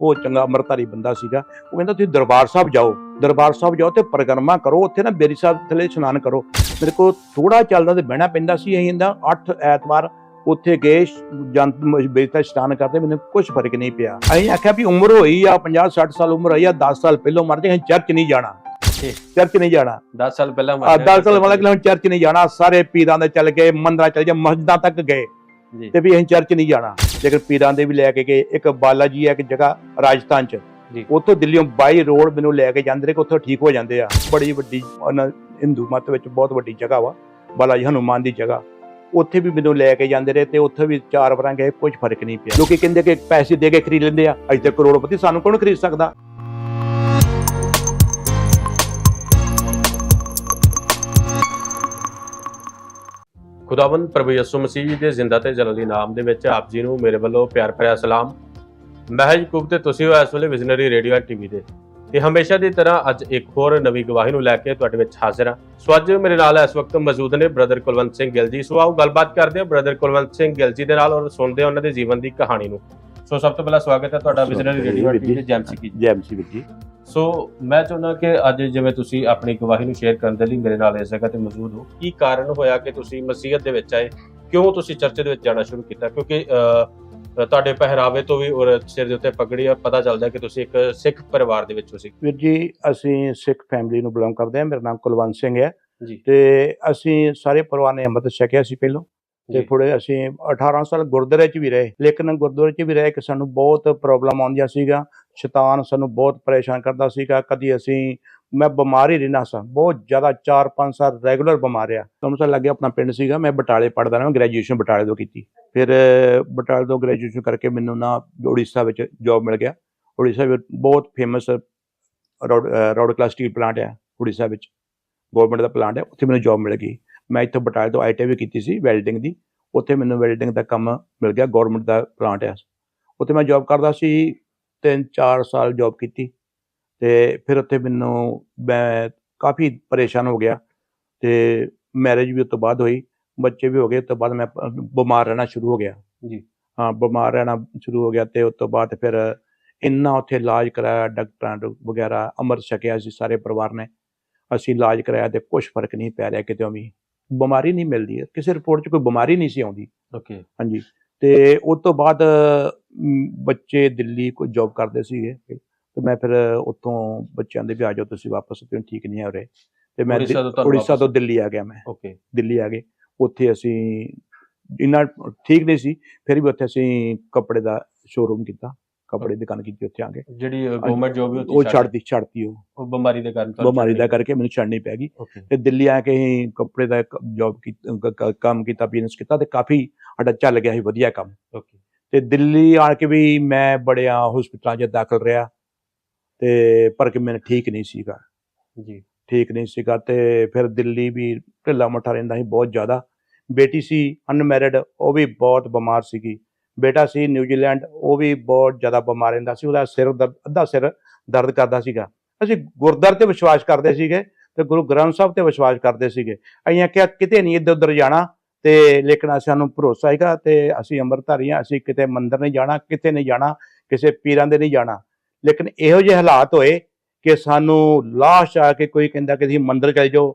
ਉਹ ਚੰਗਾ ਅੰਮ੍ਰਿਤਧਾਰੀ ਬੰਦਾ ਸੀਗਾ ਉਹ ਕਹਿੰਦਾ ਤੁਸੀਂ ਦਰਬਾਰ ਸਾਹਿਬ ਜਾਓ ਦਰਬਾਰ ਸਾਹਿਬ ਜਾਓ ਤੇ ਪਰਿਕਰਮਾ ਕਰੋ ਉੱਥੇ ਨਾ ਬੇਰੀ ਸਾਹਿਬ ਥੱਲੇ ਇਸ਼ਨਾਨ ਕਰੋ। ਮੇਰੇ ਕੋਲ ਥੋੜਾ ਚੱਲਦਾ ਤੇ ਬਹਿਣਾ ਪੈਂਦਾ ਸੀ ਅਸੀਂ ਇਹਦਾ 8 ਐਤਵਾਰ ਉੱਥੇ ਗਏ ਜੰਤ ਬੇਰੀ ਦਾ ਇਸ਼ਨਾਨ ਕਰਦੇ ਮੈਨੂੰ ਕੁਝ ਫ਼ਰਕ ਨਹੀਂ ਪਿਆ। ਅਸੀਂ ਆਖਿਆ ਵੀ ਉਮਰ ਹੋਈ ਆ 50 60 ਸਾਲ ਉਮਰ ਹੋਈ ਆ 10 ਸਾਲ ਪਹਿਲਾਂ ਮਰ ਜਾਏ ਅਸੀਂ ਚਰਚ ਨਹੀਂ ਜਾਣਾ। ਚਰਚ ਨਹੀਂ ਜਾਣਾ। 10 ਸਾਲ ਪਹਿਲਾਂ ਆ 10 ਸਾਲ ਕਿ ਚਰਚ ਨਹੀਂ ਜਾਣਾ ਸਾਰੇ ਪੀਰਾਂ ਦੇ ਚੱਲ ਗਏ ਮੰਦਰਾਂ ਚੱਲ ਗਏ ਮਸਜਿਦਾਂ ਤੱਕ ਗਏ। ਤੇ ਵੀ ਅਸੀਂ ਚਰਚ ਨਹੀਂ ਜਾਣਾ। ਲੇਕਿਨ ਪੀਰਾਂ ਦੇ ਵੀ ਲੈ ਕੇ ਗਏ ਇੱਕ ਬਾਲਾ ਜੀ ਹੈ ਇੱਕ ਜਗ੍ਹਾ ਰਾਜਸਥਾਨ ਚ। ਉੱਥੋਂ ਦਿੱਲੀੋਂ ਬਾਈ ਰੋਡ ਮੈਨੂੰ ਲੈ ਕੇ ਜਾਂਦੇ ਨੇ ਕਿ ਉੱਥੋਂ ਠੀਕ ਹੋ ਜਾਂਦੇ ਆ। ਬੜੀ ਵੱਡੀ ਉਹਨਾਂ ਹਿੰਦੂ ਮਤ ਵਿੱਚ ਬਹੁਤ ਵੱਡੀ ਜਗ੍ਹਾ ਵਾ ਬਾਲਾ ਜੀ ਹਨੂਮਾਨ ਦੀ ਜਗ੍ਹਾ। ਉੱਥੇ ਵੀ ਮੈਨੂੰ ਲੈ ਕੇ ਜਾਂਦੇ ਰਹੇ ਤੇ ਉੱਥੇ ਵੀ ਚਾਰ ਵਾਰਾਂ ਗਏ ਕੁਝ ਫ਼ਰਕ ਨਹੀਂ ਪਿਆ। ਲੋਕੀ ਕਹਿੰਦੇ ਕਿ ਪੈਸੇ ਦੇ ਕੇ ਖਰੀਦ ਲੈਂਦੇ ਆ ਅਜੇ ਤੱਕ ਕਰੋੜਪਤੀ ਸਾਨੂੰ ਕੌਣ ਖਰੀਦ ਸਕਦਾ? ਖੁਦਾਵੰਦ ਪ੍ਰਭੂ ਯਿਸੂ ਮਸੀਹ ਜੀ ਦੇ ਜ਼ਿੰਦਾ ਤੇ ਜਲਾਲੀ ਨਾਮ ਦੇ ਵਿੱਚ ਆਪ ਜੀ ਨੂੰ ਮੇਰੇ ਵੱਲੋਂ ਪਿਆਰ ਭਰਿਆ ਸਲਾਮ। ਮੈਂ ਹਾਂ ਯਕੂਬ ਤੇ ਤੁਸੀਂ ਹੋ ਇਸ ਵੇਲੇ ਵਿਜ਼ਨਰੀ ਰੇਡੀਓ ਟੀਵੀ ਦੇ। ਤੇ ਹਮੇਸ਼ਾ ਦੀ ਤਰ੍ਹਾਂ ਅੱਜ ਇੱਕ ਹੋਰ ਨਵੀਂ ਗਵਾਹੀ ਨੂੰ ਲੈ ਕੇ ਤੁਹਾਡੇ ਵਿੱਚ ਹਾਜ਼ਰ ਹਾਂ। ਸੋ ਅੱਜ ਮੇਰੇ ਨਾਲ ਇਸ ਵਕਤ ਮੌਜੂਦ ਨੇ ਬ੍ਰਦਰ ਕੁਲਵੰਤ ਸਿੰਘ ਗਿੱਲ ਜੀ। ਸੋ ਆਓ ਗੱਲਬਾਤ ਕਰਦੇ ਹਾਂ ਬ੍ਰਦਰ ਕੁਲਵੰਤ ਸਿੰਘ ਗਿੱਲ ਜੀ ਦੇ ਨਾਲ ਔਰ ਸੁਣਦੇ ਹਾਂ ਉਹਨਾਂ ਦੇ ਜੀਵਨ ਦੀ ਕਹਾਣੀ ਨੂੰ। ਸੋ ਸਭ ਤੋਂ ਪਹਿਲਾਂ ਸਵਾਗਤ ਹੈ ਤੁਹਾਡਾ ਵਿਜ਼ਨਰੀ ਰੇਡੀਓ ਟੀਵੀ ਦੇ ਜੈਮਸੀ ਜੈ। ਵੀਰ ਜੀ। ਸੋ ਮੈਂ ਚਾਹੁੰਦਾ ਕਿ ਅੱਜ ਜਿਵੇਂ ਤੁਸੀਂ ਆਪਣੀ ਗਵਾਹੀ ਨੂੰ ਸ਼ੇਅਰ ਕਰਨ ਦੇ ਲਈ ਮੇਰੇ ਨਾਲ ਇਸ ਜਗ੍ਹਾ ਤੇ ਮੌਜੂਦ ਹੋ ਕੀ ਕਾਰਨ ਹੋਇਆ ਕਿ ਤੁਸੀਂ ਮਸੀਹਤ ਦੇ ਵਿੱਚ ਆਏ? ਕਿਉਂ ਤੁਸੀਂ ਚਰਚ ਦੇ ਵਿੱਚ ਜਾਣਾ ਸ਼ੁਰੂ ਕੀਤਾ? ਕਿਉਂਕਿ ਤੁਹਾਡੇ ਪਹਿਰਾਵੇ ਤੋਂ ਵੀ ਔਰ ਸਿਰ ਦੇ ਉੱਤੇ ਪਗੜੀ ਆ ਪਤਾ ਚੱਲਦਾ ਕਿ ਤੁਸੀਂ ਇੱਕ ਸਿੱਖ ਪਰਿਵਾਰ ਦੇ ਵਿੱਚੋਂ ਸੀ। ਵੀਰ ਜੀ ਅਸੀਂ ਸਿੱਖ ਫੈਮਿਲੀ ਨੂੰ ਬਿਲੋਂਗ ਕਰਦੇ ਹਾਂ। ਮੇਰਾ ਨਾਮ ਕੁਲਵੰਤ ਸਿੰਘ ਹੈ। ਜੀ। ਤੇ ਅਸੀਂ ਸਾਰੇ ਪਰਿਵਾਰ ਨੇ ਅੰਮ੍ਰਿਤ ਛਕਿਆ ਸੀ ਪਹਿਲਾਂ। ਤੇ। ਥੋੜੇ ਅਸੀਂ 18 ਸਾਲ ਗੁਰਦੁਆਰੇ 'ਚ ਵੀ ਰਹੇ ਲੇਕਿਨ ਗੁਰਦੁਆਰੇ 'ਚ ਵੀ ਰਹੇ ਕਿ ਸਾਨੂੰ ਬਹੁਤ ਪ੍ਰੋਬਲਮ ਆਉਂਦੀਆਂ ਸੀਗਾ ਸ਼ੈਤਾਨ ਸਾਨੂੰ ਬਹੁਤ ਪਰੇਸ਼ਾਨ ਕਰਦਾ ਸੀਗਾ ਕਦੀ ਅਸੀਂ ਮੈਂ ਬਿਮਾਰ ਹੀ ਰਹਿਣਾ ਸਾਂ ਬਹੁਤ ਜ਼ਿਆਦਾ 4-5 ਸਾਲ ਰੈਗੂਲਰ ਬਿਮਾਰ ਆ ਤੁਹਾਨੂੰ ਤਾਂ ਲੱਗਿਆ ਆਪਣਾ ਪਿੰਡ ਸੀਗਾ ਮੈਂ ਬਟਾਲੇ ਪੜਦਾ ਰਿਹਾ ਗ੍ਰੈਜੂਏਸ਼ਨ ਬਟਾਲੇ ਤੋਂ ਕੀਤੀ। ਫਿਰ ਬਟਾਲੇ ਤੋਂ ਗ੍ਰੈਜੂਏਸ਼ਨ ਕਰਕੇ ਮੈਨੂੰ ਨਾ ਉੜੀਸਾ ਵਿੱਚ ਜੌਬ ਮਿਲ ਗਿਆ। ਉੜੀਸਾ ਵਿੱਚ ਬਹੁਤ ਫੇਮਸ ਰੋਡ ਰੋਡ ਕਲਾਸ ਸਟੀਲ ਪਲਾਂਟ ਹੈ ਉੜੀਸਾ ਵਿੱਚ। ਗਵਰਨਮੈਂਟ ਦਾ ਪਲਾਂਟ ਹੈ ਉੱਥੇ ਮੈਨੂੰ ਜੌਬ ਮਿਲ ਗਈ। ਮੈਂ ਇੱਥੇ ਬਟਾਲੇ ਤੋਂ ਆਈਟੀ ਵੀ ਕੀਤੀ ਸੀ ਵੈਲਡਿੰਗ ਦੀ ਉੱਥੇ ਮੈਨੂੰ ਵੈਲਡਿੰਗ ਦਾ ਕੰਮ ਮਿਲ ਗਿਆ ਗਵਰਨਮੈਂਟ ਦਾ ਪਲਾਂਟ ਹੈ। ਉੱਥੇ ਮੈਂ ਜੌਬ ਕਰਦਾ ਸੀ 3-4 ਸਾਲ ਜੌਬ ਕੀਤੀ ਤੇ ਫਿਰ ਉੱਥੇ ਮੈਨੂੰ ਮੈਂ ਕਾਫੀ ਪਰੇਸ਼ਾਨ ਹੋ ਗਿਆ ਤੇ ਮੈਰਿਜ ਵੀ ਉਸ ਤੋਂ ਬਾਅਦ ਹੋਈ ਬੱਚੇ ਵੀ ਹੋ ਗਏ ਉਸ ਤੋਂ ਬਾਅਦ ਮੈਂ ਬਿਮਾਰ ਰਹਿਣਾ ਸ਼ੁਰੂ ਹੋ ਗਿਆ। ਜੀ। ਹਾਂ ਬਿਮਾਰ ਰਹਿਣਾ ਸ਼ੁਰੂ ਹੋ ਗਿਆ ਤੇ ਉਸ ਤੋਂ ਬਾਅਦ ਫਿਰ ਇੰਨਾ ਉੱਥੇ ਇਲਾਜ ਕਰਾਇਆ ਡਾਕਟਰਾਂ ਤੋਂ ਵਗੈਰਾ ਅੰਮ੍ਰਿਤ ਛਕਿਆ ਸੀ ਸਾਰੇ ਪਰਿਵਾਰ ਨੇ। ਅਸੀਂ ਇਲਾਜ ਕਰਾਇਆ ਤੇ ਕੁਝ ਫ਼ਰਕ ਨਹੀਂ ਪੈ ਰਿਹਾ ਕਿਤੇ ਵੀ। ਬਿਮਾਰੀ ਨਹੀਂ ਮਿਲਦੀ ਹੈ। ਕਿਸੇ ਰਿਪੋਰਟ 'ਚ ਕੋਈ ਬਿਮਾਰੀ ਨਹੀਂ ਸੀ ਆਉਂਦੀ। ਓਕੇ ਹਾਂਜੀ। ਤੇ ਉਸ ਤੋਂ ਬਾਅਦ ਬੱਚੇ ਦਿੱਲੀ ਕੋਈ ਜੌਬ ਕਰਦੇ ਸੀਗੇ। ਤੇ ਮੈਂ ਫਿਰ ਉੱਥੋਂ ਬੱਚਿਆਂ ਦੇ ਵੀ ਆ ਜਾਓ ਤੁਸੀਂ ਵਾਪਸ ਤੇ ਠੀਕ ਨਹੀਂ ਆ ਰਹੇ। ਤੇ ਮੈਂ ਉੜੀਸਾ ਤੋਂ ਦਿੱਲੀ ਆ ਗਿਆ ਮੈਂ। ਓਕੇ ਦਿੱਲੀ ਆ ਗਏ। ਉੱਥੇ ਅਸੀਂ ਇੰਨਾ ਠੀਕ ਨਹੀਂ ਸੀ ਫਿਰ ਵੀ ਉੱਥੇ ਅਸੀਂ ਕੱਪੜੇ ਦਾ ਸ਼ੋਰੂਮ ਕੀਤਾ। ਕੱਪੜੇ ਦੀ ਦੁਕਾਨ ਕੀਤੀ ਉੱਥੇ ਆ ਕੇ। ਜਿਹੜੀ ਗਵਰਨਮੈਂਟ ਜੋਬ ਵੀ ਉਹ ਛੱਡਦੀ ਛੱਡਤੀ ਉਹ। ਬਿਮਾਰੀ ਦੇ ਕਾਰਨ ਬਿਮਾਰੀ ਦਾ ਕਰਕੇ ਮੈਨੂੰ ਛੱਡਣੀ ਪੈ ਗਈ। ਤੇ ਦਿੱਲੀ ਆ ਕੇ ਕੱਪੜੇ ਦਾ ਜੌਬ ਕੰਮ ਕੀਤਾ ਬਿਜ਼ਨਸ ਕੀਤਾ ਤੇ ਕਾਫੀ ਸਾਡਾ ਚੱਲ ਗਿਆ ਸੀ ਵਧੀਆ ਕੰਮ। ਓਕੇ ਤੇ ਦਿੱਲੀ ਆ ਕੇ ਵੀ ਮੈਂ ਬੜਿਆ ਹਸਪਤਾਲਾਂ 'ਚ ਦਾਖਲ ਰਿਹਾ ਤੇ ਪਰ ਕਿ ਮੈਨੂੰ ਠੀਕ ਨਹੀਂ ਸੀਗਾ। ਜੀ। ਠੀਕ ਨਹੀਂ ਸੀਗਾ ਤੇ ਫਿਰ ਦਿੱਲੀ ਵੀ ਢਿੱਲਾ ਮੱਠਾ ਰਹਿੰਦਾ ਸੀ ਬਹੁਤ ਜ਼ਿਆਦਾ। ਬੇਟੀ ਸੀ ਅਨਮੈਰਿਡ ਉਹ ਵੀ ਬਹੁਤ ਬਿਮਾਰ ਸੀਗੀ। ਬੇਟਾ ਸੀ ਨਿਊਜ਼ੀਲੈਂਡ, ਉਹ ਵੀ ਬਹੁਤ ਜ਼ਿਆਦਾ ਬਿਮਾਰ ਰਹਿੰਦਾ ਸੀ, ਉਹਦਾ ਸਿਰ ਦਰਦ, ਅੱਧਾ ਸਿਰ ਦਰਦ ਕਰਦਾ ਸੀਗਾ। ਅਸੀਂ ਗੁਰਦੁਆਰੇ ਤੇ ਵਿਸ਼ਵਾਸ ਕਰਦੇ ਸੀਗੇ ਤੇ ਗੁਰੂ ਗ੍ਰੰਥ ਸਾਹਿਬ ਤੇ ਵਿਸ਼ਵਾਸ ਕਰਦੇ ਸੀਗੇ। ਅਸੀਂ ਕਿਹਾ ਕਿਤੇ ਨਹੀਂ ਇੱਧਰ ਉੱਧਰ ਜਾਣਾ ਤੇ ਲੇਕਿਨ ਸਾਨੂੰ ਭਰੋਸਾ ਹੈਗਾ ਤੇ ਅਸੀਂ ਅੰਮ੍ਰਿਤਧਾਰੀ ਹਾਂ, ਅਸੀਂ ਕਿਤੇ ਮੰਦਰ ਨਹੀਂ ਜਾਣਾ, ਕਿਤੇ ਨਹੀਂ ਜਾਣਾ, ਕਿਸੇ ਪੀਰਾਂ ਦੇ ਨਹੀਂ ਜਾਣਾ। ਲੇਕਿਨ ਇਹੋ ਜਿਹੇ ਹਾਲਾਤ ਹੋਏ ਕਿ ਸਾਨੂੰ ਲਾਸ਼ ਆ ਕੇ ਕੋਈ ਕਹਿੰਦਾ ਕਿ ਤੁਸੀਂ ਮੰਦਰ ਚਲੇ ਜਾਓ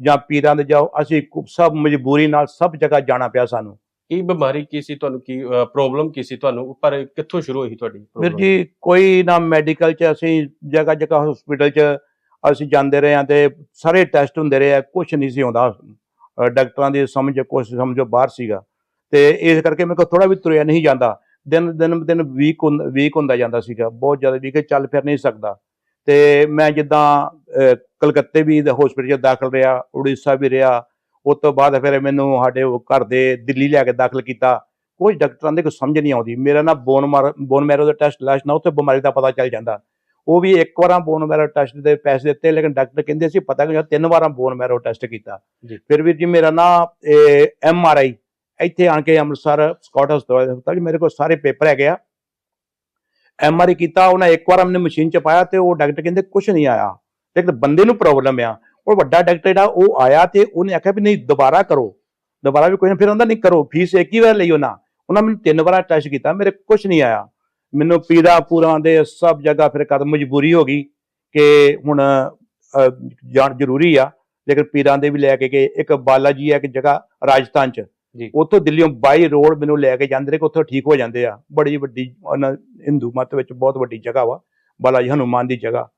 ਜਾਂ ਪੀਰਾਂ ਦੇ ਜਾਓ, ਅਸੀਂ ਸਭ ਮਜਬੂਰੀ ਨਾਲ ਸਭ ਜਗ੍ਹਾ ਜਾਣਾ ਪਿਆ ਸਾਨੂੰ। ਕੀ ਬਿਮਾਰੀ ਕੀ ਸੀ ਤੁਹਾਨੂੰ ਕੀ ਪ੍ਰੋਬਲਮ ਕੀ ਸੀ ਤੁਹਾਨੂੰ? ਪਰ ਕਿੱਥੋਂ ਸ਼ੁਰੂ ਹੋਈ ਤੁਹਾਡੀ ਵੀਰ ਜੀ, ਕੋਈ ਨਾ ਮੈਡੀਕਲ ਚ ਅਸੀਂ ਜਗ੍ਹਾ ਜਗ੍ਹਾ ਹਸਪੀਟਲ ਚ ਅਸੀਂ ਜਾਂਦੇ ਰਹੇ ਹਾਂ ਤੇ ਸਾਰੇ ਟੈਸਟ ਹੁੰਦੇ ਰਹੇ ਆ ਕੁਝ ਨਹੀਂ ਸੀ ਆਉਂਦਾ। ਡਾਕਟਰਾਂ ਦੀ ਸਮਝ ਕੁਝ ਸਮਝੋ ਬਾਹਰ ਸੀਗਾ। ਤੇ ਇਸ ਕਰਕੇ ਮੇਰੇ ਕੋਲ ਥੋੜਾ ਵੀ ਤੁਰਿਆ ਨਹੀਂ ਜਾਂਦਾ। ਦਿਨ ਦਿਨ ਦਿਨ ਵੀਕ ਵੀਕ ਹੁੰਦਾ ਜਾਂਦਾ ਸੀਗਾ। ਬਹੁਤ ਜ਼ਿਆਦਾ ਵੀਕ ਚੱਲ ਫਿਰ ਨਹੀਂ ਸਕਦਾ। ਤੇ ਮੈਂ ਜਿੱਦਾਂ ਕਲਕੱਤੇ ਵੀ ਹਸਪੀਟਲ ਚ ਦਾਖਲ ਰਿਹਾ, ਉੜੀਸਾ ਵੀ ਰਿਹਾ ਉਸ ਤੋਂ ਬਾਅਦ ਫਿਰ ਮੈਨੂੰ ਸਾਡੇ ਘਰ ਦੇ ਦਿੱਲੀ ਲਿਆ ਕੇ ਦਾਖਲ ਕੀਤਾ। ਕੋਈ ਡਾਕਟਰਾਂ ਦੇ ਕੋਈ ਸਮਝ ਨਹੀਂ ਆਉਂਦੀ। ਮੇਰਾ ਨਾ ਬੋਨ ਬੋਨ ਮੈਰੋ ਦਾ ਟੈਸਟ ਲਾਸ਼ ਨਾ ਉੱਥੇ ਬਿਮਾਰੀ ਦਾ ਪਤਾ ਚੱਲ ਜਾਂਦਾ। ਉਹ ਵੀ ਇੱਕ ਵਾਰਾਂ ਬੋਨ ਮੈਰੋ ਟੈਸਟ ਦੇ ਪੈਸੇ ਦਿੱਤੇ ਲੇਕਿਨ ਡਾਕਟਰ ਕਹਿੰਦੇ ਸੀ ਪਤਾ ਨਹੀਂ ਤਿੰਨ ਵਾਰਾਂ ਬੋਨ ਮੈਰੋ ਟੈਸਟ ਕੀਤਾ। ਫਿਰ ਵੀ ਜੀ ਮੇਰਾ ਨਾ ਇਹ ਐਮ ਆਰ ਆਈ ਇੱਥੇ ਆਣ ਕੇ ਅੰਮ੍ਰਿਤਸਰ ਸਕਾਟ ਹਸਪਤਾਲ ਮੇਰੇ ਕੋਲ ਸਾਰੇ ਪੇਪਰ ਹੈਗੇ ਆ। ਐਮ ਆਰ ਆਈ ਕੀਤਾ ਉਹਨਾਂ ਇੱਕ ਵਾਰ ਮੈਨੂੰ ਮਸ਼ੀਨ ਚ ਪਾਇਆ ਤੇ ਉਹ ਡਾਕਟਰ ਕਹਿੰਦੇ ਕੁਝ ਨਹੀਂ ਆਇਆ। ਲੇਕਿਨ ਬੰਦੇ ਨੂੰ ਪ੍ਰੋਬਲਮ ਆ। ਉਹ ਵੱਡਾ ਡਾਕਟਰ ਜਿਹੜਾ ਉਹ ਆਇਆ ਤੇ ਉਹਨੇ ਆਖਿਆ ਵੀ ਨਹੀਂ ਦੁਬਾਰਾ ਕਰੋ। ਦੁਬਾਰਾ ਵੀ ਕੋਈ ਨਾ ਫਿਰ ਉਹਦਾ ਨਹੀਂ ਕਰੋ ਫੀਸ ਇੱਕ ਹੀ ਵਾਰ ਲਈ ਉਹਨਾਂ। ਉਹਨਾਂ ਮੈਨੂੰ ਤਿੰਨ ਵਾਰ ਟੈਸਟ ਕੀਤਾ ਮੇਰੇ ਕੁਝ ਨਹੀਂ ਆਇਆ। ਮੈਨੂੰ ਪੀਰਾਂ ਪੂਰਾਂ ਦੇ ਸਭ ਜਗ੍ਹਾ ਫਿਰ ਕਦ ਮਜਬੂਰੀ ਹੋ ਗਈ ਕਿ ਹੁਣ ਜਾਣ ਜ਼ਰੂਰੀ ਆ। ਲੇਕਿਨ ਪੀਰਾਂ ਦੇ ਵੀ ਲੈ ਕੇ ਗਏ ਇੱਕ ਬਾਲਾ ਜੀ ਹੈ ਇੱਕ ਜਗ੍ਹਾ ਰਾਜਸਥਾਨ ਚ। ਜੀ। ਉੱਥੋਂ ਦਿੱਲੀੋਂ ਬਾਈ ਰੋਡ ਮੈਨੂੰ ਲੈ ਕੇ ਜਾਂਦੇ ਨੇ ਕਿ ਉੱਥੋਂ ਠੀਕ ਹੋ ਜਾਂਦੇ ਆ। ਬੜੀ ਵੱਡੀ ਉਹਨਾਂ ਹਿੰਦੂ ਮਤ ਵਿੱਚ ਬਹੁਤ ਵੱਡੀ ਜਗ੍ਹਾ ਵਾ ਬਾਲਾ ਜੀ ਹਨੂਮਾਨ ਦੀ ਜਗ੍ਹਾ।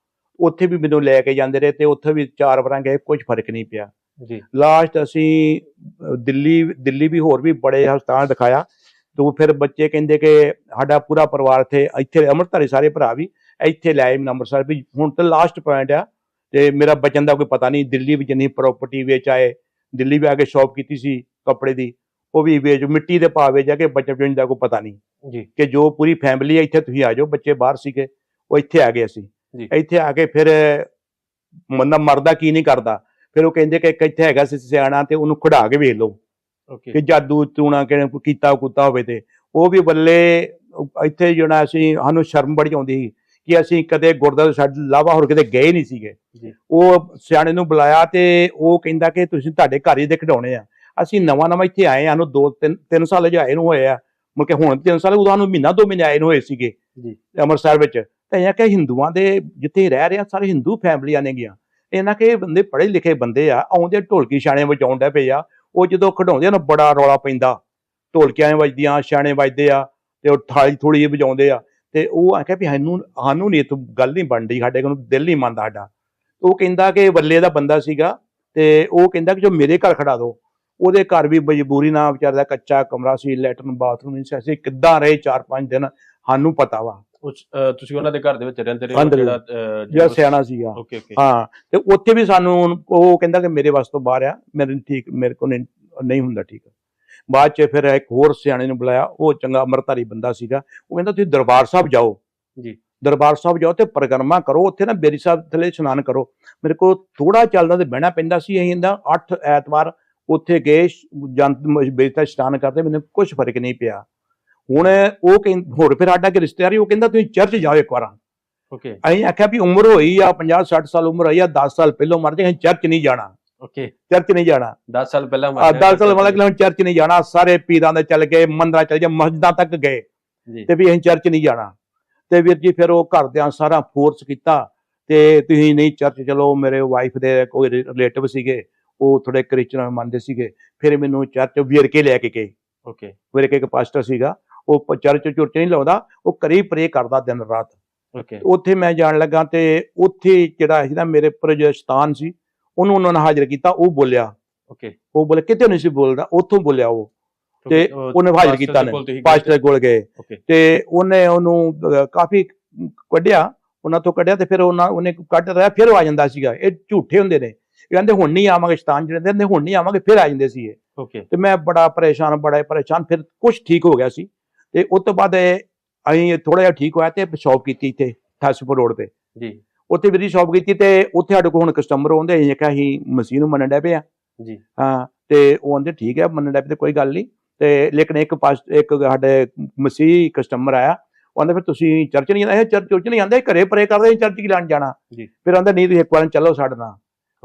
ਉੱਥੇ ਵੀ ਮੈਨੂੰ ਲੈ ਕੇ ਜਾਂਦੇ ਰਹੇ ਤੇ ਉੱਥੇ ਵੀ ਚਾਰ ਵਾਰਾਂ ਗਏ ਕੁਝ ਫ਼ਰਕ ਨਹੀਂ ਪਿਆ। ਜੀ। ਲਾਸਟ ਅਸੀਂ ਦਿੱਲੀ ਦਿੱਲੀ ਵੀ ਹੋਰ ਵੀ ਬੜੇ ਹਸਪਤਾਲ ਦਿਖਾਇਆ। ਤੇ ਫਿਰ ਬੱਚੇ ਕਹਿੰਦੇ ਕਿ ਸਾਡਾ ਪੂਰਾ ਪਰਿਵਾਰ ਇੱਥੇ ਇੱਥੇ ਅੰਮ੍ਰਿਤਧਾਰੀ ਸਾਰੇ ਭਰਾ ਵੀ ਇੱਥੇ ਲੈ ਆਏ ਅੰਮ੍ਰਿਤਸਰ ਵੀ। ਹੁਣ ਤਾਂ ਲਾਸਟ ਪੁਆਇੰਟ ਆ ਤੇ ਮੇਰਾ ਬਚਨ ਦਾ ਕੋਈ ਪਤਾ ਨਹੀਂ ਦਿੱਲੀ ਵਿੱਚ ਨਹੀਂ ਪ੍ਰਾਪਰਟੀ ਵੇਚ ਆਏ ਦਿੱਲੀ ਵੀ ਆ ਕੇ ਸ਼ਾਪ ਕੀਤੀ ਸੀ ਕੱਪੜੇ ਦੀ ਉਹ ਵੀ ਵੇਚ ਮਿੱਟੀ ਦੇ ਭਾਅ ਵੇਚ ਆ ਕੇ ਬਚਨ ਬਚਨ ਦਾ ਕੋਈ ਪਤਾ ਨਹੀਂ। ਜੀ। ਕਿ ਜੋ ਪੂਰੀ ਫੈਮਿਲੀ ਹੈ ਇੱਥੇ ਤੁਸੀਂ ਆ ਜਾਓ ਬੱਚੇ ਬਾਹਰ ਸੀਗੇ ਉਹ ਇੱਥੇ ਆ ਗਏ ਅਸੀਂ। ਇੱਥੇ ਆ ਕੇ ਫਿਰ ਬੰਦਾ ਮਰਦਾ ਕੀ ਨਹੀਂ ਕਰਦਾ। ਫਿਰ ਉਹ ਕਹਿੰਦੇ ਕਿ ਇੱਕ ਇੱਥੇ ਹੈਗਾ ਸੀ ਸਿਆਣਾ ਤੇ ਉਹਨੂੰ ਖੜਾ ਕੇ ਵੇਖ ਲਓ। ਓਕੇ ਕਿ ਜਾਦੂ ਟੂਣਾ ਕਿਹਨੇ ਕੀਤਾ ਕੁੱਤਾ ਹੋਵੇ ਤੇ। ਉਹ ਵੀ ਬੱਲੇ ਇੱਥੇ ਜਿਹੜਾ ਅਸੀਂ ਸਾਨੂੰ ਸ਼ਰਮ ਬੜੀ ਆਉਂਦੀ ਸੀ ਕਿ ਅਸੀਂ ਕਦੇ ਗੁਰਦੁਆਰੇ ਸਾਡੇ ਲਾਵਾ ਹੋਰ ਕਿਤੇ ਗਏ ਨਹੀਂ ਸੀਗੇ। ਉਹ ਸਿਆਣੇ ਨੂੰ ਬੁਲਾਇਆ ਤੇ ਉਹ ਕਹਿੰਦਾ ਕਿ ਤੁਸੀਂ ਤੁਹਾਡੇ ਘਰ ਹੀ ਦੇ ਖਿਡੌਣੇ ਆ। ਅਸੀਂ ਨਵਾਂ ਨਵਾਂ ਇੱਥੇ ਆਏ ਆ ਨੂੰ ਦੋ ਤਿੰਨ ਤਿੰਨ ਸਾਲ ਜੇ ਆਏ ਨੂੰ ਹੋਏ ਆ। ਮੁੜ ਕੇ ਹੁਣ ਤਿੰਨ ਸਾਲ ਉਦੋਂ ਨੂੰ ਮਹੀਨਾ ਦੋ ਮਹੀਨੇ ਆਏ ਨੂੰ ਹੋਏ ਸੀਗੇ। ਜੀ। ਅੰਮ੍ਰਿਤਸਰ ਵਿੱਚ। ਤੇ ਇਹ ਕਿ ਹਿੰਦੂਆਂ ਦੇ ਜਿੱਥੇ ਰਹਿ ਰਹੇ ਆ, ਸਾਰੇ ਹਿੰਦੂ ਫੈਮਲੀਆਂ ਨੇ ਨੇਗੀਆਂ ਇਹਨਾਂ ਕਿ ਬੰਦੇ ਪੜ੍ਹੇ ਲਿਖੇ ਬੰਦੇ ਆ, ਆਉਂਦੇ ਢੋਲਕੀ ਛਾਣੇ ਵਜਾਉਣ ਡੇ ਪਏ ਆ, ਉਹ ਜਦੋਂ ਖਡਾਉਂਦੇ ਨਾ ਬੜਾ ਰੌਲਾ ਪੈਂਦਾ, ਢੋਲਕੀਆਂ ਵੱਜਦੀਆਂ, ਛਾਣੇ ਵੱਜਦੇ ਆ, ਤੇ ਉਹ ਥਾਲੀ ਥੋੜੀ ਜਿਹੀ ਵਜਾਉਂਦੇ ਆ, ਤੇ ਉਹ ਆਖਿਆ ਵੀ ਸਾਨੂੰ ਸਾਨੂੰ ਨਹੀਂ ਇਹ ਗੱਲ ਨਹੀਂ ਬਣਦੀ, ਸਾਡੇ ਕੋਲ ਦਿਲ ਨਹੀਂ ਮੰਨਦਾ ਸਾਡਾ। ਉਹ ਕਹਿੰਦਾ ਕਿ ਵੱਲੇ ਦਾ ਬੰਦਾ ਸੀਗਾ, ਤੇ ਉਹ ਕਹਿੰਦਾ ਕਿ ਜੋ ਮੇਰੇ ਘਰ ਖੜਾ ਦੋ, ਉਹਦੇ ਘਰ ਵੀ ਮਜਬੂਰੀ ਨਾਲ ਵਿਚਾਰਾ ਦਾ ਕੱਚਾ ਕਮਰਾ ਸੀ, ਲੈਟਰਨ, ਬਾਥਰੂਮ ਨਹੀਂ ਸੀ ਅਸੀਂ ਕਿੱਦਾਂ ਰਹੇ 4-5 ਦਿਨ, ਸਾਨੂੰ ਪਤਾ ਵਾ। ਤੁਸੀਂ ਉਹਨਾਂ ਦੇ ਘਰ ਦੇ ਵਿੱਚ ਰਹਿੰਦੇ ਰਹੇ ਹੋ। ਜਿਹੜਾ ਜਿਹੜਾ ਸਿਆਣਾ ਸੀਗਾ। Okay okay. ਹਾਂ ਤੇ ਉੱਥੇ ਵੀ ਸਾਨੂੰ ਉਹ ਕਹਿੰਦਾ ਕਿ ਮੇਰੇ ਵਾਸਤੇ ਬਾਹਰ ਆ ਮੇਰੇ ਠੀਕ ਮੇਰੇ ਕੋਲ ਨਹੀਂ ਹੁੰਦਾ ਠੀਕ। ਬਾਅਦ ਚ ਫਿਰ ਇੱਕ ਹੋਰ ਸਿਆਣੇ ਨੂੰ ਬੁਲਾਇਆ ਉਹ ਚੰਗਾ ਅੰਮ੍ਰਿਤਧਾਰੀ ਬੰਦਾ ਸੀਗਾ ਉਹ ਕਹਿੰਦਾ ਤੁਸੀਂ ਦਰਬਾਰ ਸਾਹਿਬ ਜਾਓ। ਜੀ। ਦਰਬਾਰ ਸਾਹਿਬ ਜਾਓ ਤੇ ਪਰਿਕਰਮਾ ਕਰੋ ਉੱਥੇ ਨਾ ਬੇਰੀ ਸਾਹਿਬ ਥਲੇ ਇਸ਼ਨਾਨ ਕਰੋ। ਮੇਰੇ ਕੋਲ ਥੋੜਾ ਚੱਲਦਾ ਤੇ ਬਹਿਣਾ ਪੈਂਦਾ ਸੀ ਅਸੀਂ ਇਹਦਾ 8 ਐਤਵਾਰ ਉੱਥੇ ਗਏ ਜੰਤ ਬੇਰੀ ਦਾ ਇਸ਼ਨਾਨ ਕਰਦੇ ਮੈਨੂੰ ਕੁਝ ਫ਼ਰਕ ਨਹੀਂ ਪਿਆ। ਹੁਣ ਉਹ ਕਹਿੰਦੇ ਹੋਰ ਫਿਰ ਸਾਡਾ ਕਿ ਰਿਸ਼ਤੇਦਾਰੀ ਉਹ ਕਹਿੰਦਾ ਤੁਸੀਂ ਚਰਚ ਜਾਓ ਇੱਕ ਵਾਰ। ਓਕੇ ਅਸੀਂ ਆਖਿਆ ਵੀ ਉਮਰ ਹੋਈ ਆ 50 60 ਸਾਲ ਉਮਰ ਹੋਈ ਆ 10 ਸਾਲ ਪਹਿਲੋਂ ਮਰ ਜਾਏ ਚਰਚ ਨਹੀਂ ਜਾਣਾ। ਓਕੇ ਚਰਚ ਨਹੀਂ ਜਾਣਾ। 10 ਸਾਲ ਪਹਿਲਾਂ ਆ 10 ਸਾਲ ਵਾਲਾ ਕਿ ਚਰਚ ਨਹੀਂ ਜਾਣਾ ਸਾਰੇ ਪੀਰਾਂ ਦੇ ਚੱਲ ਗਏ ਮੰਦਰਾਂ ਚੱਲ ਗਏ ਮਸਜਿਦਾਂ ਤੱਕ ਗਏ। ਤੇ ਵੀ ਅਸੀਂ ਚਰਚ ਨਹੀਂ ਜਾਣਾ। ਤੇ ਵੀਰ ਜੀ ਫਿਰ ਉਹ ਘਰਦਿਆਂ ਸਾਰਾ ਫੋਰਸ ਕੀਤਾ ਤੇ ਤੁਸੀਂ ਨਹੀਂ ਚਰਚ ਚਲੋ ਮੇਰੇ ਵਾਈਫ ਦੇ ਕੋਈ ਰਿਲੇਟਿਵ ਸੀਗੇ ਉਹ ਥੋੜੇ ਕ੍ਰਿਸਚਨ ਮੰਨਦੇ ਸੀਗੇ ਫਿਰ ਮੈਨੂੰ ਚਰਚ ਵੀਰ ਕੇ ਲੈ ਕੇ ਗਏ। ਓਕੇ ਵੀਰ ਕੇ ਇੱਕ ਪਾਸਟਰ ਸੀਗਾ ਉਹ ਚਰਚ ਚੁਰਚ ਨਹੀਂ ਲਾਉਂਦਾ ਉਹ ਘਰੇ ਪ੍ਰੇ ਕਰਦਾ ਦਿਨ ਰਾਤ। ਓਕੇ ਉੱਥੇ ਮੈਂ ਜਾਣ ਲੱਗਾ ਤੇ ਉੱਥੇ ਜਿਹੜਾ ਸੀ ਨਾ ਮੇਰੇ ਸ਼ੈਤਾਨ ਸੀ ਉਹਨੂੰ ਉਹਨਾਂ ਨੇ ਹਾਜ਼ਰ ਕੀਤਾ ਉਹ ਬੋਲਿਆ। ਓਕੇ ਉਹ ਬੋਲੇ ਕਿਤੇ ਨਹੀਂ ਸੀ ਬੋਲਦਾ ਉੱਥੋਂ ਬੋਲਿਆ ਉਹ। ਤੇ ਉਹਨੇ ਹਾਜ਼ਰ ਕੀਤਾ ਨੇ ਪਾਸਟਰ ਕੋਲ ਗਏ। ਤੇ ਉਹਨੇ ਉਹਨੂੰ ਕਾਫੀ ਕੱਢਿਆ ਉਹਨਾਂ ਤੋਂ ਕੱਢਿਆ ਤੇ ਫਿਰ ਉਹਨਾਂ ਉਹਨੇ ਕੱਢ ਰਿਹਾ ਫਿਰ ਆ ਜਾਂਦਾ ਸੀਗਾ। ਇਹ ਝੂਠੇ ਹੁੰਦੇ ਨੇ। ਇਹ ਕਹਿੰਦੇ ਹੁਣ ਨਹੀਂ ਆਵਾਂਗੇ ਸ਼ੈਤਾਨ ਜਿਹੜੇ ਕਹਿੰਦੇ ਹੁਣ ਨਹੀਂ ਆਵਾਂਗੇ ਫਿਰ ਆ ਜਾਂਦੇ ਸੀ ਇਹ। ਓਕੇ ਤੇ ਮੈਂ ਬੜਾ ਪਰੇਸ਼ਾਨ ਬੜਾ ਪਰੇਸ਼ਾਨ ਫਿਰ ਕੁਝ ਠੀਕ ਹੋ ਗਿਆ ਸੀ। ਤੇ ਉਸ ਤੋਂ ਬਾਅਦ ਅਸੀਂ ਥੋੜਾ ਜਿਹਾ ਠੀਕ ਹੋਇਆ ਤੇ ਸ਼ੌਪ ਕੀਤੀ ਇੱਥੇ ਠਾਸਪੁਰ ਰੋਡ ਤੇ। ਜੀ। ਉੱਥੇ ਵੀਰੀ ਸ਼ਾਪ ਕੀਤੀ ਤੇ ਉੱਥੇ ਸਾਡੇ ਕੋਲ ਹੁਣ ਕਸਟਮਰ ਆਉਂਦੇ ਅਸੀਂ ਕਿਹਾ ਅਸੀਂ ਮਸੀਹ ਨੂੰ ਮੰਨਣ ਡੈ ਪਏ ਆ। ਜੀ। ਹਾਂ ਤੇ ਉਹ ਆਂਦੇ ਠੀਕ ਹੈ ਮੰਨਣ ਡੈ ਤੇ ਕੋਈ ਗੱਲ ਨਹੀਂ ਤੇ ਲੇਕਿਨ ਇੱਕ ਪਾਸ ਇੱਕ ਸਾਡੇ ਮਸੀਹ ਕਸਟਮਰ ਆਇਆ ਉਹ ਆਂਦੇ ਫਿਰ ਤੁਸੀਂ ਚਰਚ ਨਹੀਂ ਜਾਂਦੇ ਚਰਚ ਚੁਰਚ ਨਹੀਂ ਜਾਂਦੇ ਘਰੇ ਪਰੇ ਕਰਦੇ ਚਰਚ ਕੀ ਲੈਣ ਜਾਣਾ। ਜੀ। ਫਿਰ ਆਂਦਾ ਨਹੀਂ ਤੁਸੀਂ ਇੱਕ ਵਾਰ ਚੱਲੋ ਸਾਡੇ ਨਾਲ।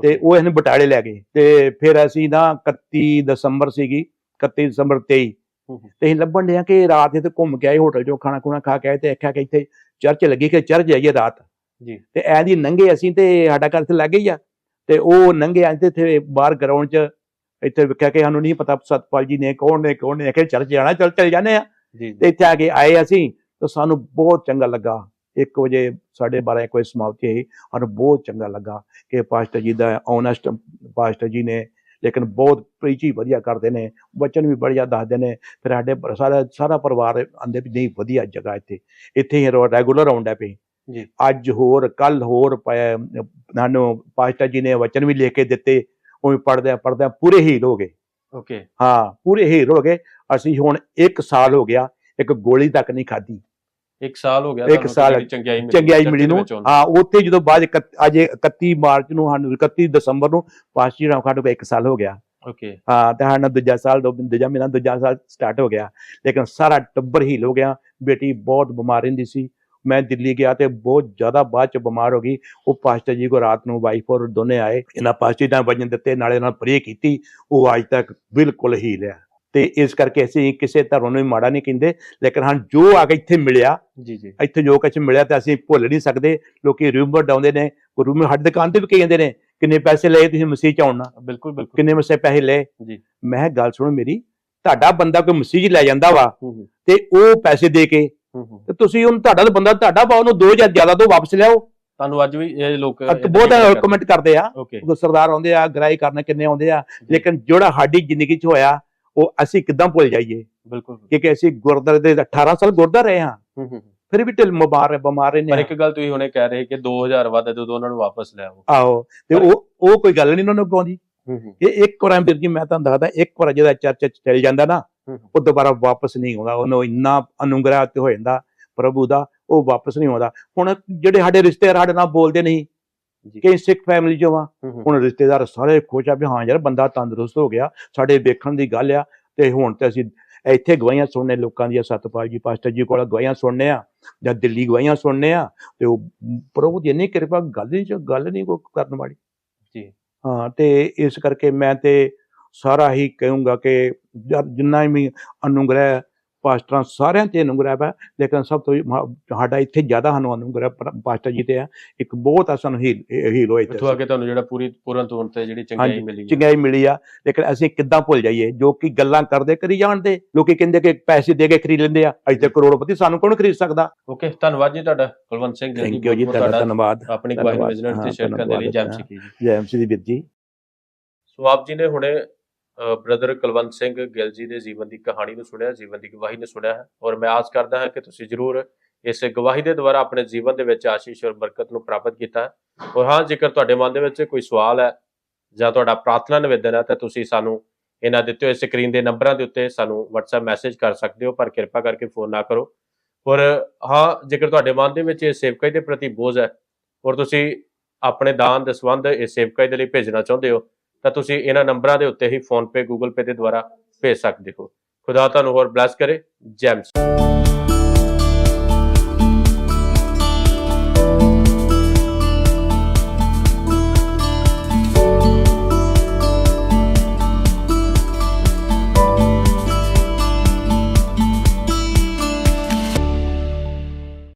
ਤੇ ਉਹ ਇਹਨੂੰ ਬਟਾਲੇ ਲੈ ਗਏ। ਤੇ ਫਿਰ ਅਸੀਂ ਨਾ 31 ਦਸੰਬਰ ਸੀਗੀ 31 ਦਸੰਬਰ 23 ਹੂੰ, ਹੂੰ, ਤੇ ਅਸੀਂ ਲੱਭਣ ਡਿਆ ਕਿ ਰਾਤ ਇੱਥੇ ਘੁੰਮ ਕੇ ਆਏ ਹੋਟਲ ਚੋਂ ਖਾਣਾ ਖੁਣਾ ਖਾ ਕੇ ਆਏ ਤੇ ਆਖਿਆ ਕਿ ਇੱਥੇ ਚਰਚ ਲੱਗੀ ਕਿ ਚਰਚ ਜਾਈਏ ਰਾਤ। ਜੀ। ਤੇ ਐ ਦੀ ਨੰਗੇ ਅਸੀਂ ਤੇ ਸਾਡਾ ਘਰ ਤੇ ਲੱਗੇ ਹੀ ਆ। ਤੇ ਉਹ ਨੰਗੇ ਆਏ ਤੇ ਇੱਥੇ ਬਾਹਰ ਗਰਾਊਂਡ 'ਚ ਇੱਥੇ ਵੇਖਿਆ ਕਿ ਸਾਨੂੰ ਨਹੀਂ ਪਤਾ ਸਤਪਾਲ ਜੀ ਨੇ ਕੌਣ ਨੇ ਕੌਣ ਨੇ ਕਿ ਚਰਚ ਜਾਣਾ ਚੱਲ ਚੱਲ ਜਾਂਦੇ ਆ ਤੇ ਇੱਥੇ ਆ ਕੇ ਆਏ ਅਸੀਂ ਤਾਂ ਸਾਨੂੰ ਬਹੁਤ ਚੰਗਾ ਲੱਗਾ। 1 ਵਜੇ 12:30 1 ਵਜੇ ਸਮਾਪਤੀ ਹੋਈ। ਔਰ ਬਹੁਤ ਚੰਗਾ ਲੱਗਾ ਕਿ ਪਾਸਟਰ ਜੀ ਦਾ ਓਨੈਸਟ ਪਾਸਟਰ ਜੀ ਨੇ ਲੇਕਿਨ ਬਹੁਤ ਪ੍ਰੀਚੀ ਵਧੀਆ ਕਰਦੇ ਨੇ ਵਚਨ ਵੀ ਬੜੀਆ ਦੱਸਦੇ ਨੇ ਫਿਰ ਸਾਡੇ ਸਾਰਾ ਸਾਰਾ ਪਰਿਵਾਰ ਆਂਦੇ ਵੀ ਨਹੀਂ ਵਧੀਆ ਜਗ੍ਹਾ ਇੱਥੇ ਇੱਥੇ ਹੀ ਰੈਗੂਲਰ ਆਉਂਦਾ ਪਈ ਜੀ। ਅੱਜ ਹੋਰ ਕੱਲ ਹੋਰ ਪ- ਸਾਨੂੰ ਪਾਸਟਰ ਜੀ ਨੇ ਵਚਨ ਵੀ ਲਿਖ ਕੇ ਦਿੱਤੇ ਉਹ ਵੀ ਪੜਦੇ ਪੜਦੇ ਪੂਰੇ ਹੀਲ ਹੋ ਗਏ। ਓਕੇ। ਹਾਂ ਪੂਰੇ ਹੀਲ ਹੋ ਗਏ ਅਸੀਂ ਹੁਣ 1 ਸਾਲ ਹੋ ਗਿਆ ਇੱਕ ਗੋਲੀ ਤੱਕ ਨਹੀਂ ਖਾਧੀ। ਇੱਕ ਸਾਲ ਹੋ ਗਿਆ ਇੱਕ ਸਾਲ ਚੰਗਿਆਈ ਮਿਲੀ ਚੰਗਿਆਈ ਮਿਲੀ ਦੇ। ਨੂੰ ਹਾਂ ਉੱਥੇ ਜਦੋਂ ਬਾਅਦ ਅੱਜ 31 ਮਾਰਚ ਨੂੰ ਸਾਨੂੰ 31 ਦਸੰਬਰ ਨੂੰ ਪਾਸਟਰ ਰਾਮ ਖਾਟੂ ਇੱਕ ਸਾਲ ਹੋ ਗਿਆ। ਓਕੇ। ਹਾਂ ਤੇ ਸਾਡਾ ਦੂਜਾ ਸਾਲ ਦੋ ਦੂਜਾ ਮਹੀਨਾ ਦੂਜਾ ਸਾਲ ਸਟਾਰਟ ਹੋ ਗਿਆ। ਲੇਕਿਨ ਸਾਰਾ ਟੱਬਰ ਹੀਲ ਹੋ ਗਿਆ। ਬੇਟੀ ਬਹੁਤ ਬਿਮਾਰ ਰਹਿੰਦੀ ਸੀ। ਮੈਂ ਦਿੱਲੀ ਗਿਆ ਤੇ ਬਹੁਤ ਜ਼ਿਆਦਾ ਬਾਅਦ ਚ ਬਿਮਾਰ ਹੋ ਗਈ। ਉਹ ਪਾਸਟਰ ਜੀ ਕੋ ਰਾਤ ਨੂੰ ਵਾਈਫ ਔਰ ਦੋਨੇ ਆਏ। ਇਹਨਾਂ ਪਾਸਟਰ ਜੀ ਨਾਲ ਵਜਨ ਦਿੱਤੇ ਨਾਲੇ ਨਾਲ ਪ੍ਰੇ ਕੀਤੀ। ਉਹ ਅੱਜ ਤੱਕ ਬਿਲਕੁਲ ਹੀਲ ਹੈ ਤੇ ਇਸ ਕਰਕੇ ਅਸੀਂ ਕਿਸੇ ਧਰਮ ਨੂੰ ਵੀ ਮਾੜਾ ਨਹੀਂ ਕਹਿੰਦੇ ਲੇਕਿਨ ਹਾਂ ਜੋ ਆ ਕੇ ਇੱਥੇ ਮਿਲਿਆ ਜੀ ਜੀ। ਇੱਥੇ ਜੋ ਕੁਛ ਮਿਲਿਆ ਤੇ ਅਸੀਂ ਭੁੱਲ ਨਹੀਂ ਸਕਦੇ ਲੋਕੀ ਰੂਮਰ ਡਾਉਂਦੇ ਨੇ ਰੂਮਰ ਸਾਡੀ ਦੁਕਾਨ ਤੇ ਵੀ ਕਹੀ ਜਾਂਦੇ ਨੇ ਕਿੰਨੇ ਪੈਸੇ ਲਏ ਤੁਸੀਂ ਮਸੀਹ ਚ ਆਉਣਾ ਬਿਲਕੁਲ ਬਿਲਕੁਲ। ਕਿੰਨੇ ਮਸੇ ਪੈਸੇ ਲਏ? ਜੀ। ਮੈਂ ਗੱਲ ਸੁਣੋ ਮੇਰੀ ਤੁਹਾਡਾ ਬੰਦਾ ਕੋਈ ਮਸੀਹ ਲੈ ਜਾਂਦਾ ਵਾ ਤੇ ਉਹ ਪੈਸੇ ਦੇ ਕੇ ਤੇ ਤੁਸੀਂ ਉਹਨੂੰ ਤੁਹਾਡਾ ਤਾਂ ਬੰਦਾ ਤੁਹਾਡਾ ਵਾ ਉਹਨੂੰ 2000 ਜ਼ਿਆਦਾ ਤੋਂ ਵਾਪਸ ਲਿਆਓ। ਤੁਹਾਨੂੰ ਅੱਜ ਵੀ ਇਹ ਲੋਕ ਬਹੁਤ ਕਮੈਂਟ ਕਰਦੇ ਆ। ਸਰਦਾਰ ਆਉਂਦੇ ਆ ਗ੍ਰਾਈ ਕਰਨ ਕਿੰਨੇ ਆਉਂਦੇ ਆ। ਲੇਕਿਨ ਜਿਹੜਾ ਸਾਡੀ ਜ਼ਿੰਦਗੀ 'ਚ ਹੋਇਆ ਉਹ ਅਸੀਂ ਕਿੱਦਾਂ ਭੁੱਲ ਜਾਈਏ? ਬਿਲਕੁਲ। ਕਿਉਂਕਿ ਅਸੀਂ ਗੁਰਦਾਰੇ ਦੇ 18 ਸਾਲ ਗੁਰਦਾ ਰਹੇ ਹਾਂ। ਫਿਰ ਵੀ ਢਿੱਲ ਬਿਮਾਰ ਬਿਮਾਰ ਰਹਿੰਦੇ ਪਰ ਇੱਕ ਗੱਲ ਤੁਸੀਂ ਹੁਣੇ ਕਹਿ ਰਹੇ ਕਿ 2000 ਵੱਧ ਜਦੋਂ ਉਹਨਾਂ ਨੂੰ ਵਾਪਸ ਲੈ ਆਓ। ਆਹੋ ਤੇ ਉਹ ਉਹ ਕੋਈ ਗੱਲ ਨਹੀਂ ਉਹਨਾਂ ਨੂੰ ਹੂੰ ਇਹ ਇੱਕ ਵਾਰ ਵੀਰ ਜੀ ਮੈਂ ਤੁਹਾਨੂੰ ਦੱਸਦਾ ਇੱਕ ਵਾਰ ਜਿਹਦਾ ਚਰਚ ਚ ਚਲ ਜਾਂਦਾ ਨਾ। ਉਹ ਦੁਬਾਰਾ ਵਾਪਸ ਨਹੀਂ ਆਉਂਦਾ। ਉਹਨੂੰ ਇੰਨਾ ਅਨੁਗ੍ਰਹ ਤੇ ਹੋ ਜਾਂਦਾ ਪ੍ਰਭੂ ਦਾ ਉਹ ਵਾਪਸ ਨਹੀਂ ਆਉਂਦਾ। ਹੁਣ ਜਿਹੜੇ ਸਾਡੇ ਰਿਸ਼ਤੇਦਾਰ ਸਾਡੇ ਨਾਲ ਬੋਲਦੇ ਨਹੀਂ ਕਿ ਸਿੱਖ ਫੈਮਿਲੀ ਚੋਂ ਆ। ਹੁਣ ਰਿਸ਼ਤੇਦਾਰ ਸਾਰੇ ਖੁਸ਼ ਆ ਵੀ ਹਾਂ ਯਾਰ ਬੰਦਾ ਤੰਦਰੁਸਤ ਹੋ ਗਿਆ ਸਾਡੇ ਵੇਖਣ ਦੀ ਗੱਲ ਆ। ਤੇ ਹੁਣ ਤੇ ਅਸੀਂ ਇੱਥੇ ਗਵਾਹੀਆਂ ਸੁਣਨੇ ਲੋਕਾਂ ਦੀਆਂ ਸਤਪਾਲ ਜੀ ਪਾਸਟਰ ਜੀ ਕੋਲ ਗਵਾਹੀਆਂ ਸੁਣਨੇ ਆ ਜਾਂ ਦਿੱਲੀ ਗਵਾਹੀਆਂ ਸੁਣਨੇ ਆ ਤੇ ਉਹ ਪ੍ਰਭੂ ਦੀ ਇੰਨੀ ਕਿਰਪਾ ਗੱਲ ਚ ਗੱਲ ਨਹੀਂ ਕੋਈ ਕਰਨ ਵਾਲੀ। ਜੀ। ਹਾਂ ਤੇ ਇਸ ਕਰਕੇ ਮੈਂ ਤੇ ਸਾਰਾ ਹੀ ਕਹੂੰਗਾ ਕਿ ਜਿੰਨਾ ਵੀ ਅਨੁਗ੍ਰਹਿ ਪਾਸਟਰਾਂ ਸਾਰਿਆਂ ਤੇ ਅਨੁਗ੍ਰਹਿ ਹੈ ਲੇਕਿਨ ਸਭ ਤੋਂ ਸਾਡਾ ਇੱਥੇ ਜ਼ਿਆਦਾ ਸਾਨੂੰ ਅਨੁਗ੍ਰਹਿ ਪਾਸਟਰ ਜੀ ਤੇ ਆ ਇੱਕ ਬਹੁਤ ਆ ਸਾਨੂੰ ਹੀਲ ਹੀਲ ਹੋਏ ਇੱਥੋਂ ਆ ਕੇ ਤੁਹਾਨੂੰ ਜਿਹੜਾ ਪੂਰੀ ਪੂਰਨ ਤੌਰ ਤੇ ਜਿਹੜੀ ਚੰਗਿਆਈ ਹਾਂਜੀ, ਮਿਲੀ ਹੈ ਚੰਗਾਈ ਮਿਲੀ ਆ ਲੇਕਿਨ ਅਸੀਂ ਕਿੱਦਾਂ ਭੁੱਲ ਜਾਈਏ ਜੋ ਕਿ ਗੱਲਾਂ ਕਰਦੇ ਕਰੀ ਜਾਣਦੇ ਲੋਕੀ ਕਹਿੰਦੇ ਕਿ ਪੈਸੇ ਦੇ ਕੇ ਖਰੀਦ ਲੈਂਦੇ ਆ ਅੱਜ ਤੇ ਕਰੋੜਪਤੀ ਸਾਨੂੰ ਕੌਣ ਖਰੀਦ ਸਕਦਾ ਓਕੇ ਧੰਨਵਾਦ ਜੀ ਤੁਹਾਡਾ ਕੁਲਵੰਤ ਸਿੰਘ ਜੀ ਥੈਂਕ ਯੂ ਜੀ ਤੁਹਾਡਾ ਧੰਨਵਾਦ ਆਪਣੀ ਗਵਾਹੀ। ਵਿਜ਼ਨਰ ਤੇ ਸ਼ੇਅਰ ਕਰਨ ਦੇ ਲਈ ਜੈਮ ਧੰਨਵਾਦ। ਸਿੱਖੀ ਜੀ ਜੈ ਐਮਸੀ ਦੀ ਵੀਰ ਜੀ ਸੋ ਆਪ ਜੀ ਨੇ ਹੁਣੇ ਬ੍ਰਦਰ ਕੁਲਵੰਤ ਸਿੰਘ ਗਿੱਲ ਜੀ ਦੇ ਜੀਵਨ ਦੀ ਕਹਾਣੀ ਨੂੰ ਸੁਣਿਆ, ਜੀਵਨ ਦੀ ਗਵਾਹੀ ਨੂੰ ਸੁਣਿਆ ਹੈ ਔਰ ਮੈਂ ਆਸ ਕਰਦਾ ਹਾਂ ਕਿ ਤੁਸੀਂ ਜ਼ਰੂਰ ਇਸ ਗਵਾਹੀ ਦੇ ਦੁਆਰਾ ਆਪਣੇ ਜੀਵਨ ਦੇ ਵਿੱਚ ਆਸ਼ੀਸ਼ ਔਰ ਬਰਕਤ ਨੂੰ ਪ੍ਰਾਪਤ ਕੀਤਾ ਹੈ। ਔਰ ਹਾਂ, ਜੇਕਰ ਤੁਹਾਡੇ ਮਨ ਦੇ ਵਿੱਚ ਕੋਈ ਸਵਾਲ ਹੈ ਜਾਂ ਤੁਹਾਡਾ ਪ੍ਰਾਰਥਨਾ ਨਿਵੇਦਨ ਹੈ, ਤਾਂ ਤੁਸੀਂ ਸਾਨੂੰ ਇਹਨਾਂ ਦਿੱਤੇ ਹੋਏ ਸਕਰੀਨ ਦੇ ਨੰਬਰਾਂ ਦੇ ਉੱਤੇ ਸਾਨੂੰ WhatsApp ਮੈਸੇਜ ਕਰ ਸਕਦੇ ਹੋ, ਪਰ ਕਿਰਪਾ ਕਰਕੇ ਫੋਨ ਨਾ ਕਰੋ। ਔਰ ਹਾਂ, ਜੇਕਰ ਤੁਹਾਡੇ ਮਨ ਦੇ ਵਿੱਚ ਇਹ ਸੇਵਕਾਈ ਦੇ ਪ੍ਰਤੀ ਬੋਝ ਹੈ ਔਰ ਤੁਸੀਂ ਆਪਣੇ ਦਾਨ ਦਸਵੰਧ ਇਸ ਸੇਵਕਾਈ ਦੇ ਲਈ ਭੇਜਣਾ ਚਾਹੁੰਦੇ ਹੋ ਤਾਂ ਤੁਸੀਂ ਇਹਨਾਂ ਨੰਬਰਾਂ ਦੇ ਉੱਤੇ ਹੀ ਫੋਨ ਪੇ ਗੂਗਲ ਪੇ ਦੇ ਦੁਆਰਾ ਭੇਜ ਸਕਦੇ ਹੋ। ਖੁਦਾ ਤੁਹਾਨੂੰ ਹੋਰ ਬਲੈਸ ਕਰੇ। ਜੈਮਸ